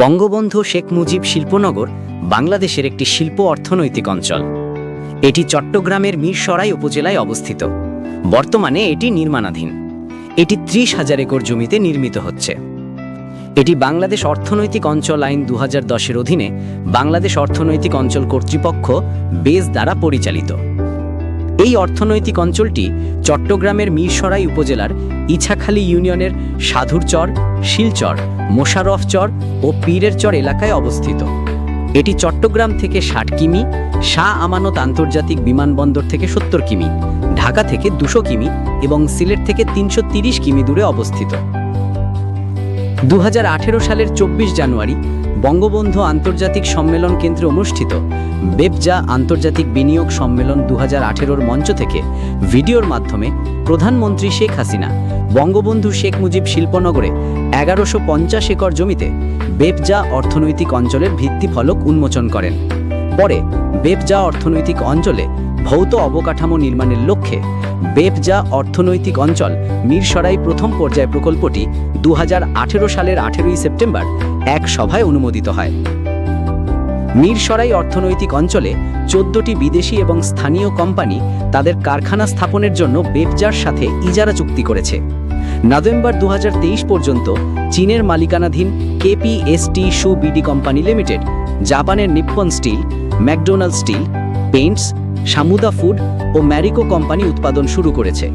বঙ্গবন্ধু শেখ মুজিব শিল্পনগর বাংলাদেশের একটি শিল্প অর্থনৈতিক অঞ্চল। এটি চট্টগ্রামের মিরসরাই উপজেলায় অবস্থিত। বর্তমানে এটি নির্মাণাধীন। এটি ত্রিশ হাজার একর জমিতে নির্মিত হচ্ছে। এটি বাংলাদেশ অর্থনৈতিক অঞ্চল আইন দু হাজার অধীনে বাংলাদেশ অর্থনৈতিক অঞ্চল কর্তৃপক্ষ বেস দ্বারা পরিচালিত। এই অর্থনৈতিক অঞ্চলটি চট্টগ্রামের মিরসরাই উপজেলার ইছাখালী ইউনিয়নের সাধুরচর শিলচর মোশারফচর ও পীরের চর এলাকায় অবস্থিত। এটি চট্টগ্রাম থেকে ষাট কিমি, শাহ আমানত আন্তর্জাতিক বিমানবন্দর থেকে সত্তর কিমি, ঢাকা থেকে দুশো কিমি এবং সিলেট থেকে তিনশো কিমি দূরে অবস্থিত। দু হাজার আঠেরো সালের চব্বিশ জানুয়ারি বঙ্গবন্ধু আন্তর্জাতিক সম্মেলন কেন্দ্রে অনুষ্ঠিত বেবজা আন্তর্জাতিক বিনিয়োগ সম্মেলন দু হাজার মঞ্চ থেকে ভিডিওর মাধ্যমে প্রধানমন্ত্রী শেখ হাসিনা, বঙ্গবন্ধু শেখ মুজিব শিল্পনগরে এগারোশো একর জমিতে বেবজা অর্থনৈতিক অঞ্চলের ভিত্তিফলক উন্মোচন করেন। পরে বেবজা অর্থনৈতিক অঞ্চলে ভৌত অবকাঠামো নির্মাণের লক্ষ্যে বেবজা অর্থনৈতিক অঞ্চল মিরসরাই প্রথম পর্যায় প্রকল্পটি দু হাজার আঠেরো সালের আঠেরোই সেপ্টেম্বর এক সভায় অনুমোদিত হয়। মিরসরাই অর্থনৈতিক অঞ্চলে চোদ্দটি বিদেশি এবং স্থানীয় কোম্পানি তাদের কারখানা স্থাপনের জন্য বেবজার সাথে ইজারা চুক্তি করেছে। নভেম্বর দু হাজার তেইশ পর্যন্ত চীনের মালিকানাধীন কেপিএসটি শু বিডি কোম্পানি লিমিটেড, জাপানের Nippon steel McDonald steel paints Samuda food ও ম্যারিকো কোম্পানি উৎপাদন শুরু করেছে।